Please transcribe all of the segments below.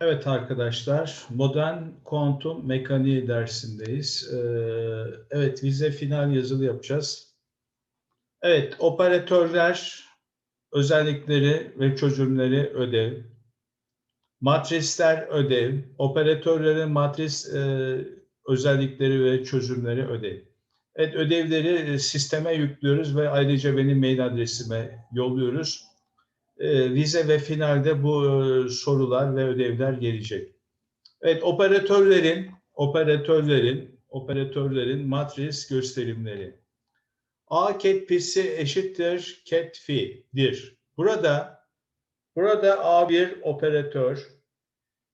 Evet arkadaşlar, modern kuantum mekaniği dersindeyiz. Ee, evet, vize final yazılı yapacağız. Evet, operatörler, özellikleri ve çözümleri ödev. Matrisler ödev. Operatörlerin matris e, özellikleri ve çözümleri ödev. Evet, ödevleri e, sisteme yüklüyoruz ve ayrıca benim mail adresime yolluyoruz vize ve finalde bu e, sorular ve ödevler gelecek. Evet, operatörlerin operatörlerin operatörlerin matris gösterimleri. A ket pisi eşittir ket fi'dir. Burada burada A bir operatör.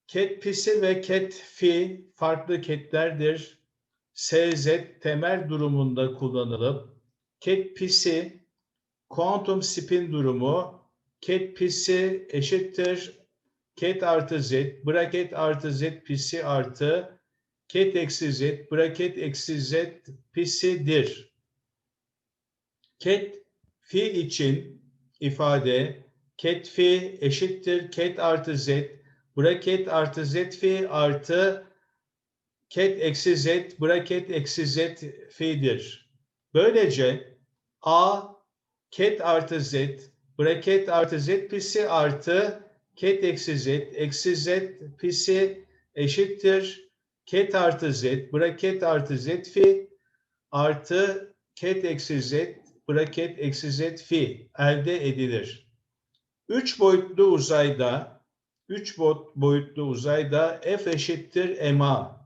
Ket pisi ve ket fi farklı ketlerdir. SZ temel durumunda kullanılıp ket pisi kuantum spin durumu ket pisi eşittir ket artı z, braket artı z pisi artı ket eksi z, braket eksi z pisidir. Ket fi için ifade ket fi eşittir ket artı z, braket artı z fi artı ket eksi z, braket eksi z fi'dir. Böylece a ket artı z braket artı z pisi artı ket eksi z eksi z pisi eşittir. Ket artı z braket artı z fi artı ket eksi z braket eksi z fi elde edilir. Üç boyutlu uzayda üç boyutlu uzayda f eşittir ma.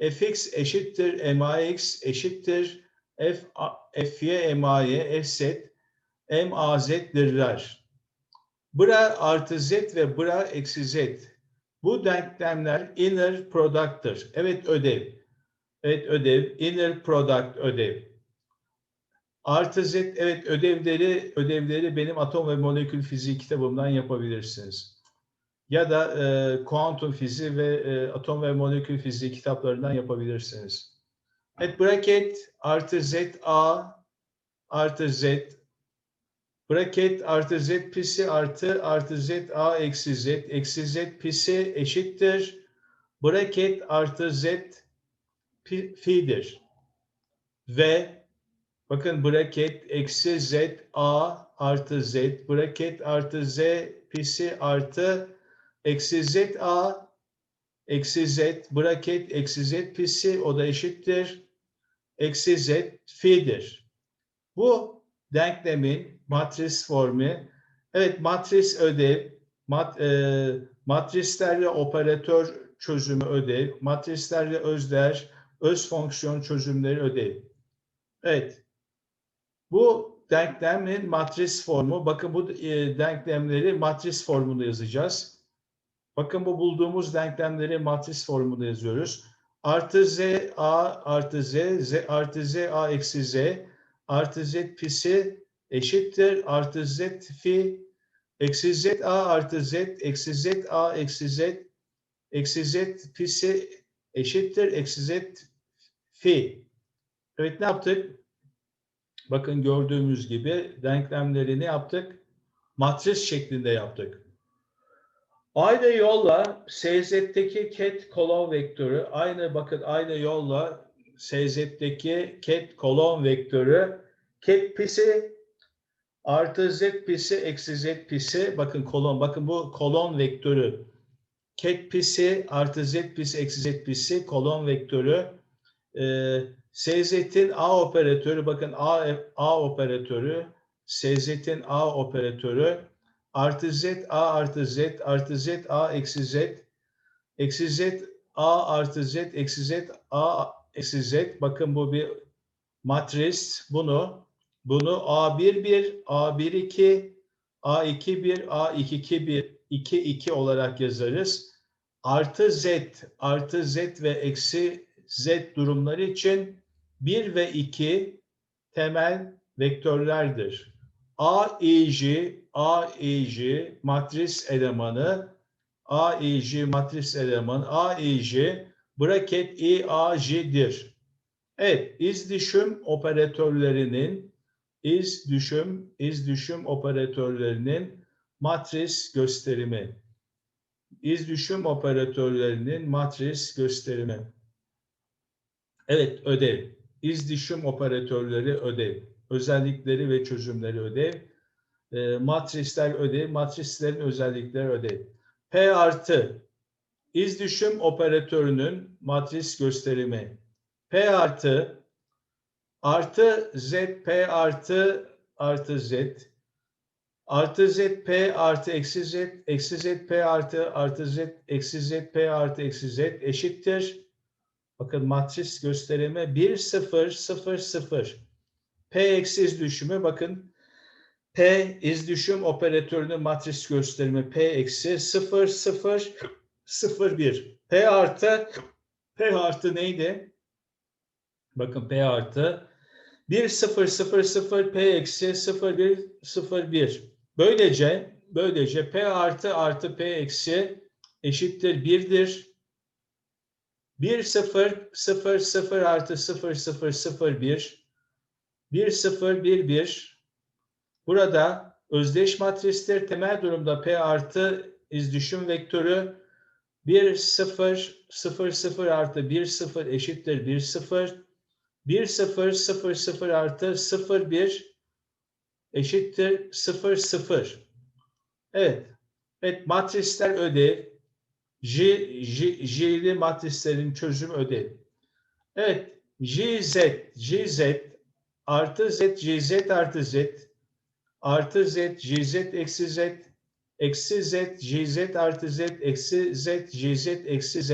fx eşittir max eşittir. f fy ma'ye fz MAZ'dirler. Bra artı Z ve bra eksi Z. Bu denklemler inner product'tır. Evet ödev. Evet ödev. Inner product ödev. Artı Z evet ödevleri ödevleri benim atom ve molekül fiziği kitabımdan yapabilirsiniz. Ya da e, kuantum fiziği ve e, atom ve molekül fiziği kitaplarından yapabilirsiniz. Evet bracket artı Z A artı Z Braket artı z pisi artı artı z a eksi z eksi z pisi eşittir. Braket artı z fi'dir. Ve bakın braket eksi z a artı z braket artı z pisi artı eksi z a eksi z braket eksi z pisi o da eşittir. Eksi z fi'dir. Bu denklemin matris formu. Evet matris ödev, mat, e, matrislerle operatör çözümü ödev, matrislerle özdeş, öz fonksiyon çözümleri ödev. Evet. Bu denklemin matris formu. Bakın bu e, denklemleri matris formunda yazacağız. Bakın bu bulduğumuz denklemleri matris formunda yazıyoruz. Artı z a artı z, z artı z a eksi z artı z pisi eşittir artı z fi eksi z a artı z eksi z a eksi z eksi z pisi eşittir eksi z fi. Evet ne yaptık? Bakın gördüğümüz gibi denklemleri ne yaptık? Matris şeklinde yaptık. Aynı yolla SZ'deki ket kolon vektörü aynı bakın aynı yolla SZ'deki ket kolon vektörü ket pisi Artı z pisi eksi z pisi bakın kolon bakın bu kolon vektörü. Ket pisi artı z pisi eksi z pisi kolon vektörü. Ee, SZ'in A operatörü bakın A, A operatörü SZ'in A operatörü artı Z A artı Z artı Z A eksi Z eksi Z A artı Z eksi Z A Z bakın bu bir matris bunu bunu A11, A12, A21, A22, 2, 2 olarak yazarız. Artı Z, artı Z ve eksi Z durumları için 1 ve 2 temel vektörlerdir. A, EJ, A, EJ matris elemanı, A, EJ matris elemanı, A, EJ braket I, A, J'dir. Evet, izdüşüm operatörlerinin iz düşüm, iz düşüm operatörlerinin matris gösterimi. iz düşüm operatörlerinin matris gösterimi. Evet, ödev. İz düşüm operatörleri ödev. Özellikleri ve çözümleri ödev. E, matrisler ödev. Matrislerin özellikleri ödev. P artı iz düşüm operatörünün matris gösterimi. P artı artı Z P artı artı Z artı Z P artı eksi Z eksi Z P artı artı Z eksi Z P artı eksi Z eşittir. Bakın matris gösterimi 1 0 0 0. P eksi iz düşümü bakın P iz düşüm operatörünün matris gösterimi P eksi 0 0 0 1. P artı P artı neydi? Bakın P artı 1 0 0 0 P eksi 0 1 0 1. Böylece böylece P artı artı P eksi eşittir 1'dir. 1 0 0 0 artı 0 0 0 1 1 0 1 1 Burada özdeş matristir. Temel durumda P artı iz düşüm vektörü 1 0 0 0 artı 1 0 eşittir 1 0 1 0 0 0 artı 0 1 eşittir 0 0. Evet. Evet matrisler ödev. J, J, J'li matrislerin çözüm ödev. Evet. J Z, J Z artı Z, J Z artı Z artı Z, J Z eksi Z eksi Z, J Z artı Z eksi Z, J Z eksi Z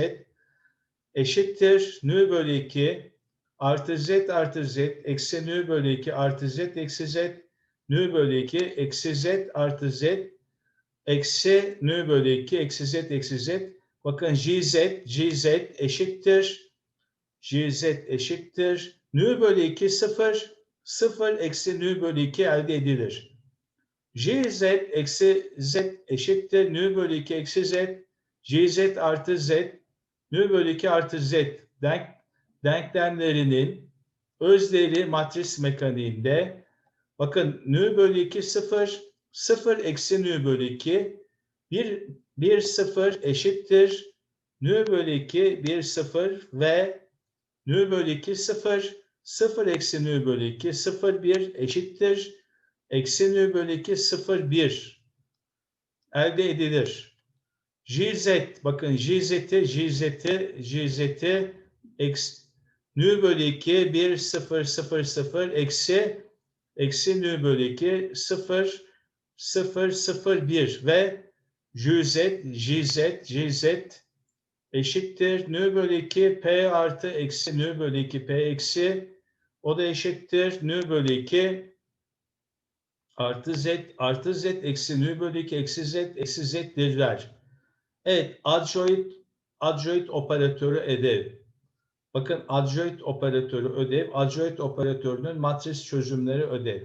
eşittir. Nü bölü 2 artı Z artı Z eksi nü bölü 2 artı Z eksi Z. Nü bölü 2 eksi Z artı Z eksi nü bölü 2 eksi Z eksi Z. Bakın JZ JZ eşittir. JZ eşittir. Nü bölü 2 0 0 eksi nü bölü 2 elde edilir. JZ eksi Z eşittir. Nü bölü 2 eksi Z. JZ artı Z. Nü bölü 2 artı Z denk, denklemlerinin özleri matris mekaniğinde. Bakın nü bölü 2 0 0 eksi nü bölü 2 1 1 0 eşittir. Nü bölü 2 1 0 ve nü bölü 2 0 0 eksi nü bölü 2 0 1 eşittir eksi bölü 2 0 1 elde edilir. JZ bakın JZ'i JZ'i JZ'i nü bölü 2 1 0 0 0 eksi eksi nü bölü 2 0 0 0 1 ve JZ JZ JZ eşittir. Nü bölü 2 P artı eksi nü bölü 2 P eksi o da eşittir. Nü bölü 2 artı Z artı Z eksi nü bölü 2 eksi Z eksi Z'dirler. Evet adjoint, adjoint operatörü ödev. Bakın adjoint operatörü ödev. Adjoint operatörünün matris çözümleri ödev.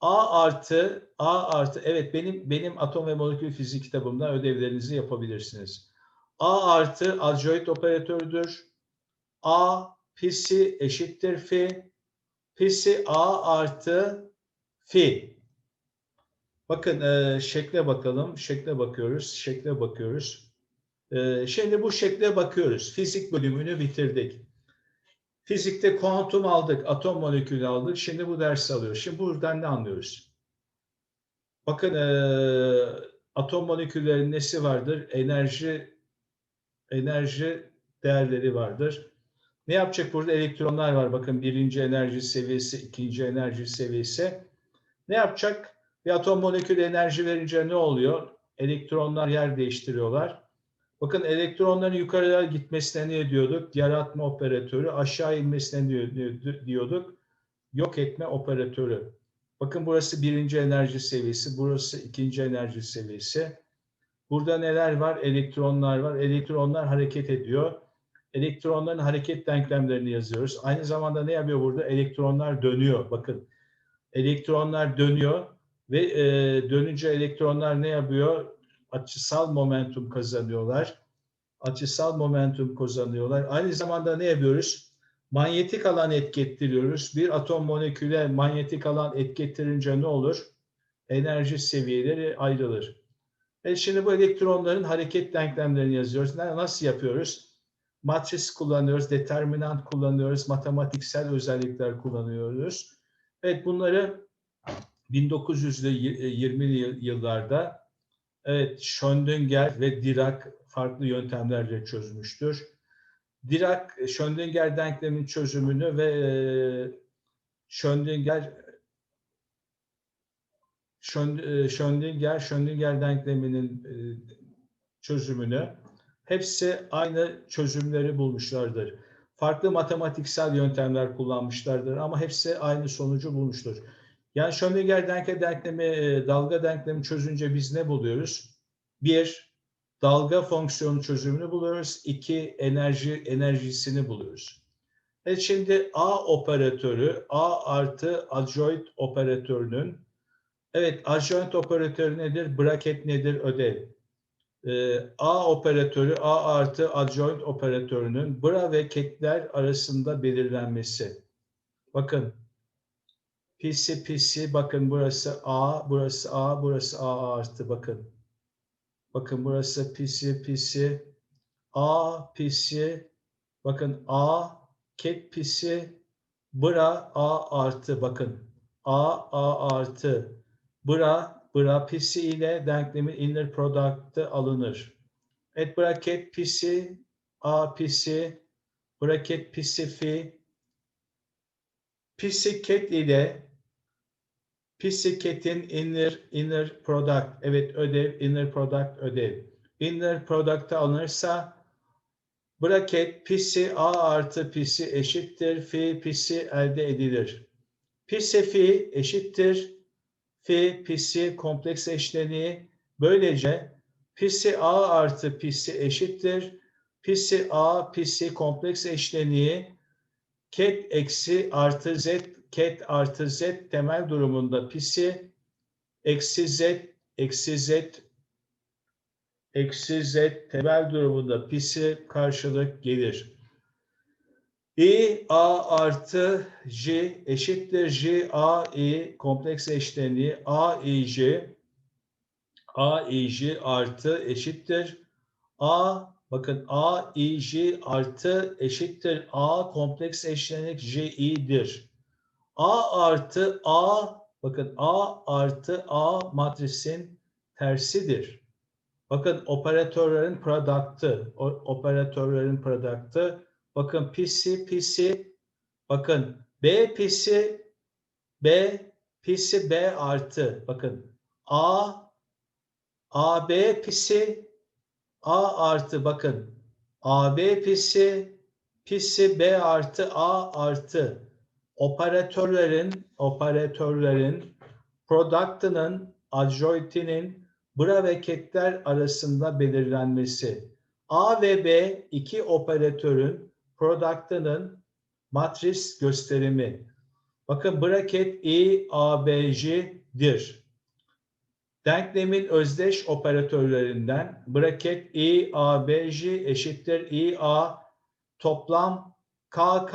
A artı A artı evet benim benim atom ve molekül fizik kitabımda ödevlerinizi yapabilirsiniz. A artı adjoint operatördür. A pisi eşittir fi. Pisi A artı fi. Bakın e, şekle bakalım. Şekle bakıyoruz. Şekle bakıyoruz. E, şimdi bu şekle bakıyoruz. Fizik bölümünü bitirdik. Fizikte kuantum aldık, atom molekülü aldık. Şimdi bu ders alıyoruz. Şimdi buradan ne anlıyoruz? Bakın e, atom moleküllerinin nesi vardır? Enerji enerji değerleri vardır. Ne yapacak burada? Elektronlar var. Bakın birinci enerji seviyesi, ikinci enerji seviyesi. Ne yapacak? Bir atom molekülü enerji verince ne oluyor? Elektronlar yer değiştiriyorlar. Bakın elektronların yukarıya gitmesine ne diyorduk? Yaratma operatörü. Aşağı inmesine ne diyorduk? Yok etme operatörü. Bakın burası birinci enerji seviyesi. Burası ikinci enerji seviyesi. Burada neler var? Elektronlar var. Elektronlar hareket ediyor. Elektronların hareket denklemlerini yazıyoruz. Aynı zamanda ne yapıyor burada? Elektronlar dönüyor. Bakın elektronlar dönüyor ve e, dönünce elektronlar ne yapıyor? Açısal momentum kazanıyorlar. Açısal momentum kazanıyorlar. Aynı zamanda ne yapıyoruz? Manyetik alan etkettiriyoruz. Bir atom moleküle manyetik alan etkettirince ne olur? Enerji seviyeleri ayrılır. E şimdi bu elektronların hareket denklemlerini yazıyoruz. Nasıl yapıyoruz? Matris kullanıyoruz, determinant kullanıyoruz, matematiksel özellikler kullanıyoruz. Evet bunları 1900'lü y- 20'li yıl- yıllarda evet Schrödinger ve Dirac farklı yöntemlerle çözmüştür. Dirac, Schrödinger denklemin çözümünü ve e, Schrödinger Schön- e, Schrödinger denkleminin e, çözümünü hepsi aynı çözümleri bulmuşlardır. Farklı matematiksel yöntemler kullanmışlardır ama hepsi aynı sonucu bulmuştur. Yani Schrödinger denklemi, denklemi e, dalga denklemi çözünce biz ne buluyoruz? Bir, dalga fonksiyonu çözümünü buluyoruz. İki, enerji enerjisini buluyoruz. Evet şimdi A operatörü, A artı adjoint operatörünün Evet, adjoint operatörü nedir? Braket nedir? Ödev. Ee, A operatörü, A artı adjoint operatörünün bra ve ketler arasında belirlenmesi. Bakın, pisi pisi, bakın burası A, burası A, burası A artı, bakın. Bakın burası pisi pisi, A pisi, bakın A, ket pisi, bra A artı, bakın. A, A artı, bra, bra pisi ile denklemin inner product'ı alınır. Et bracket pisi, a pisi, bracket pisi fi, pisi ket ile pisi ketin inner, inner product, evet ödev, inner product ödev. Inner product'ı alınırsa bracket pisi a artı pisi eşittir, fi pisi elde edilir. Pisi fi eşittir, fi pisi kompleks eşleniği böylece pisi a artı pisi eşittir. Pisi a pisi kompleks eşleniği ket eksi artı z ket artı z temel durumunda pisi eksi z eksi z eksi z temel durumunda pisi karşılık gelir. I A artı J eşittir J A I kompleks eşleniği A I J A I J artı eşittir A bakın A I J artı eşittir A kompleks eşlenik J I'dir. A artı A bakın A artı A matrisin tersidir. Bakın operatörlerin product'ı, operatörlerin product'ı Bakın pisi pisi bakın B pisi B pisi B artı bakın A AB pisi A artı bakın AB pisi pisi B artı A artı operatörlerin operatörlerin product'ının adjointinin bra ve ketler arasında belirlenmesi. A ve B iki operatörün product'ının matris gösterimi. Bakın bracket I ABJ'dir. Denklemin özdeş operatörlerinden bracket I ABJ eşittir. I A toplam KK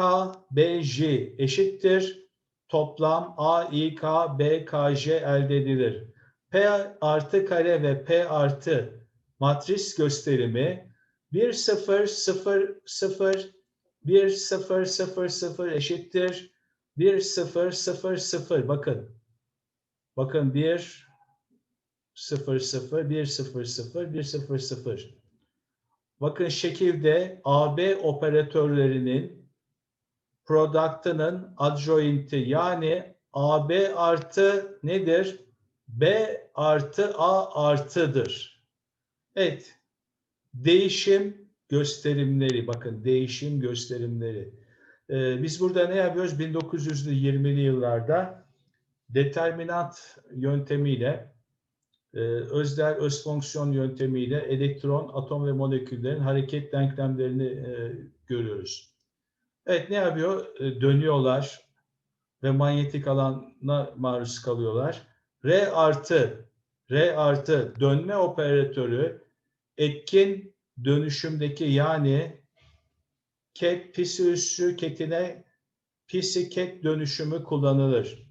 BJ eşittir. Toplam A İK BKJ elde edilir. P artı kare ve P artı matris gösterimi 1 0 0 0 1 0 0 0 eşittir. 1 0 0 0 bakın. Bakın 1 0 0 1 0 0 1 0 0 bakın şekilde AB operatörlerinin product'ının adjoint'i yani AB artı nedir? B artı A artıdır. Evet. Değişim gösterimleri. Bakın değişim gösterimleri. Ee, biz burada ne yapıyoruz? 1900'lü 20'li yıllarda determinant yöntemiyle e, özler öz fonksiyon yöntemiyle elektron, atom ve moleküllerin hareket denklemlerini e, görüyoruz. Evet ne yapıyor? E, dönüyorlar ve manyetik alana maruz kalıyorlar. R artı R artı dönme operatörü etkin dönüşümdeki yani ket pisi üssü ketine pisi ket dönüşümü kullanılır.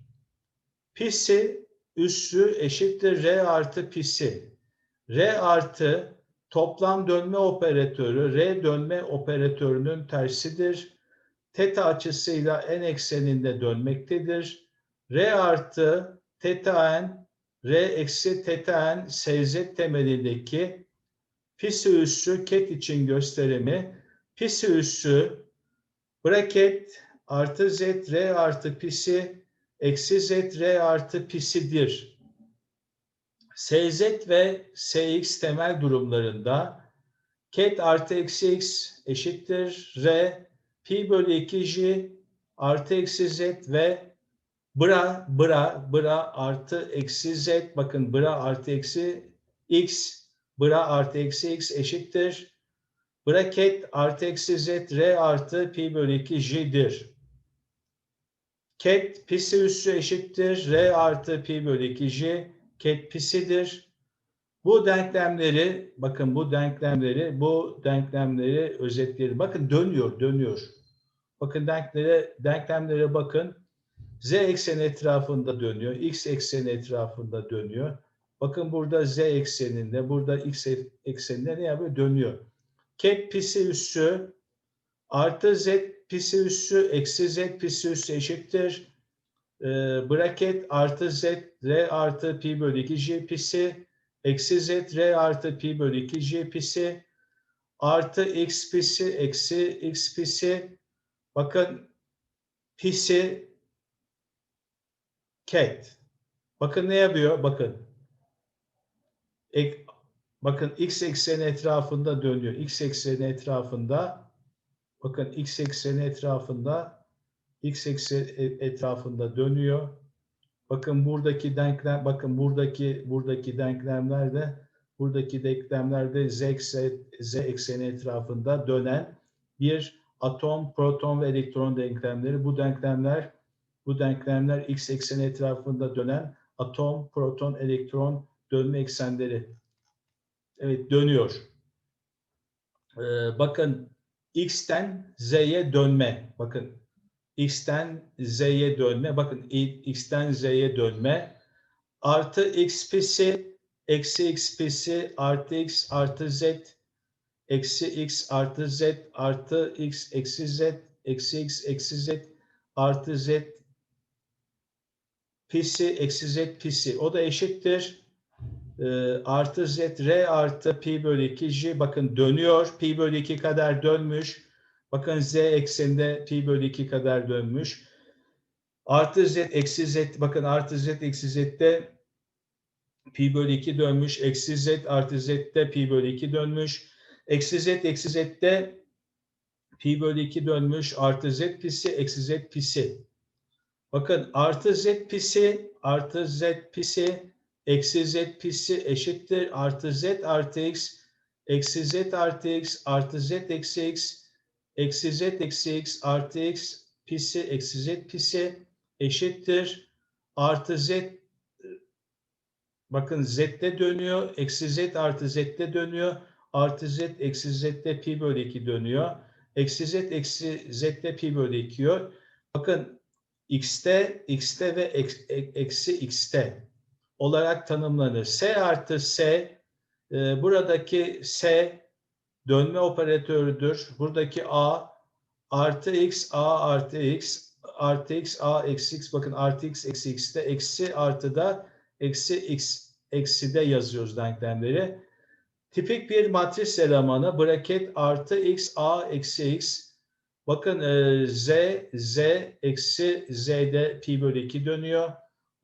Pisi üssü eşittir R artı pisi. R artı toplam dönme operatörü R dönme operatörünün tersidir. Teta açısıyla n ekseninde dönmektedir. R artı teta n R eksi teta n SZ temelindeki pisi üssü ket için gösterimi pisi üssü braket artı z r artı pisi eksi z r artı pisidir. Sz ve Sx temel durumlarında ket artı eksi x eşittir r pi bölü 2j artı eksi z ve bra bra bra artı eksi z bakın bra artı eksi x bra artı eksi x eşittir. Braket artı eksi z r artı pi bölü 2 j'dir. Ket pisi üssü eşittir. R artı pi bölü 2 j ket pisidir. Bu denklemleri bakın bu denklemleri bu denklemleri özetleyelim. Bakın dönüyor dönüyor. Bakın denklere, denklemlere bakın. Z ekseni etrafında dönüyor. X ekseni etrafında dönüyor. Bakın burada Z ekseninde, burada X ekseninde ne yapıyor? Dönüyor. Ket pisi üssü artı Z pisi üssü eksi Z pisi üssü eşittir. E, braket artı Z R artı pi bölü 2 J pisi eksi Z R artı pi bölü 2 J pisi artı X pisi eksi X pisi bakın pisi ket. Bakın ne yapıyor? Bakın ek, bakın x ekseni etrafında dönüyor. X ekseni etrafında bakın x ekseni etrafında x ekseni etrafında dönüyor. Bakın buradaki denklem bakın buradaki buradaki denklemlerde buradaki denklemlerde z, ekseni, z ekseni etrafında dönen bir atom, proton ve elektron denklemleri. Bu denklemler bu denklemler x ekseni etrafında dönen atom, proton, elektron dönme eksenleri. Evet dönüyor. Ee, bakın x'ten z'ye dönme. Bakın x'ten z'ye dönme. Bakın x'ten z'ye dönme. Artı x pisi eksi x pisi artı x artı z eksi x artı z artı x eksi z eksi x eksi z artı z pisi eksi z pisi. O da eşittir e, artı z r artı pi bölü 2 j bakın dönüyor. Pi bölü 2 kadar dönmüş. Bakın z ekseninde pi bölü 2 kadar dönmüş. Artı z eksi z bakın artı z eksi z'de pi bölü 2 dönmüş. Eksi z artı z'de pi bölü 2 dönmüş. Eksi z eksi z'de pi bölü 2 dönmüş. Artı z pisi eksi z pisi. Bakın artı z pisi artı z pisi eksi z pisi eşittir artı z artı x eksi z artı x artı z eksi x eksi z eksi x artı x pisi eksi z pisi eşittir artı z bakın z'de dönüyor eksi z artı z'de dönüyor artı z eksi z'de pi bölü 2 dönüyor eksi z eksi z'de pi bölü 2 diyor. Bakın x'te x'te ve eksi x'te olarak tanımlanır. S artı S e, buradaki S dönme operatörüdür. Buradaki A artı X A artı X artı X A eksi X bakın artı X eksi X'te eksi artı da eksi X eksi de yazıyoruz denklemleri. Tipik bir matris elemanı braket artı X A eksi X Bakın e, Z, Z eksi Z'de pi bölü 2 dönüyor.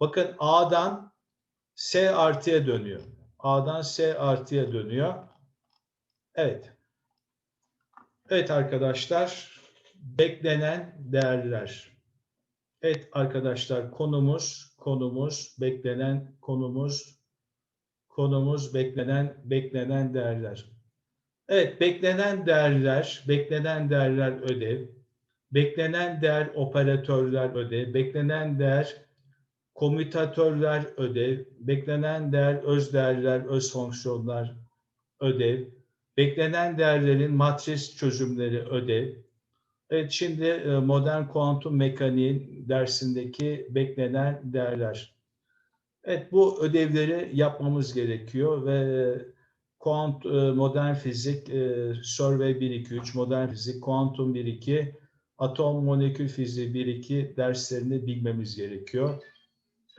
Bakın A'dan S artıya dönüyor. A'dan S artıya dönüyor. Evet. Evet arkadaşlar. Beklenen değerler. Evet arkadaşlar konumuz, konumuz, beklenen konumuz, konumuz, beklenen, beklenen değerler. Evet, beklenen değerler, beklenen değerler ödev, beklenen değer operatörler ödev, beklenen değer komutatörler ödev, beklenen değer öz değerler, öz fonksiyonlar ödev, beklenen değerlerin matris çözümleri ödev. Evet şimdi e, modern kuantum mekaniği dersindeki beklenen değerler. Evet bu ödevleri yapmamız gerekiyor ve kuant, e, modern fizik, e, survey 1-2-3, modern fizik, kuantum 1-2, atom molekül fiziği 1-2 derslerini bilmemiz gerekiyor.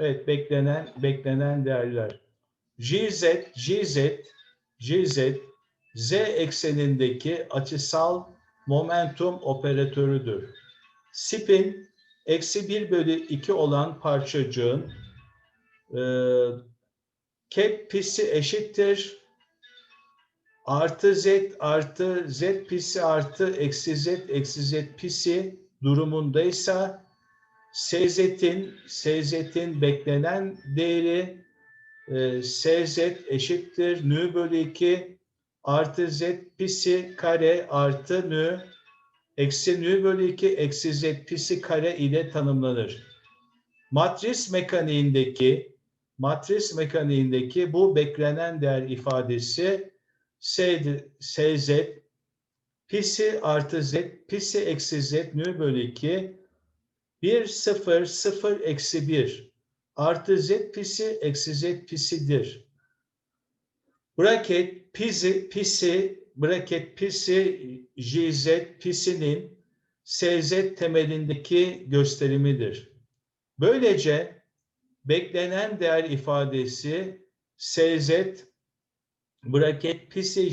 Evet, beklenen beklenen değerler. JZ, JZ, JZ, Z eksenindeki açısal momentum operatörüdür. Spin, eksi 1 bölü 2 olan parçacığın e, cap pisi eşittir. Artı Z artı Z pisi artı eksi Z eksi Z pisi durumundaysa SZ'in SZ'in beklenen değeri e, SZ eşittir nü bölü 2 artı Z pisi kare artı nü eksi nü bölü 2 eksi Z pisi kare ile tanımlanır. Matris mekaniğindeki matris mekaniğindeki bu beklenen değer ifadesi SZ pisi artı Z pisi eksi Z nü bölü 2 1 0 0 eksi 1 artı Z pisi eksi Z pisidir. Bracket pisi, pisi bracket pisi JZ pisinin SZ temelindeki gösterimidir. Böylece beklenen değer ifadesi SZ bracket pisi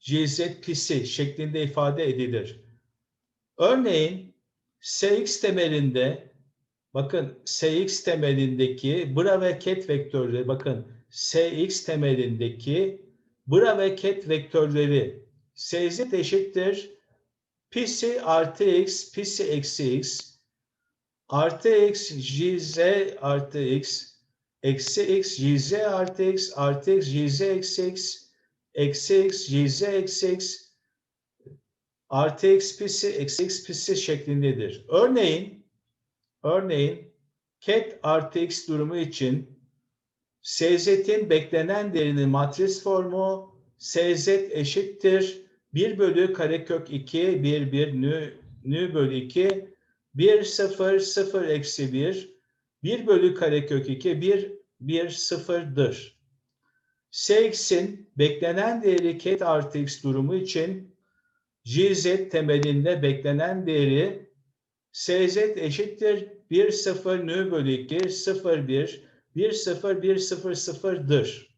JZ pisi şeklinde ifade edilir. Örneğin Sx temelinde bakın Sx temelindeki bra ve ket vektörleri bakın Sx temelindeki bra ve ket vektörleri Sz eşittir. Pisi artı x pisi eksi x. Artı x jz artı x. Eksi x jz artı x. Artı x jz eksi x. Eksi x jz eksi x artı x pisi eksi x pisi şeklindedir. Örneğin örneğin ket artı x durumu için SZ'in beklenen değerinin matris formu SZ eşittir 1 bölü karekök 2 1 1 nü, nü bölü 2 1 0 0 eksi 1 1 bölü karekök 2 1 1 0'dır. Sx'in beklenen değeri ket artı x durumu için JZ temelinde beklenen değeri SZ eşittir 1 0 nü bölü 2 0 1 1 0 1 0 0'dır.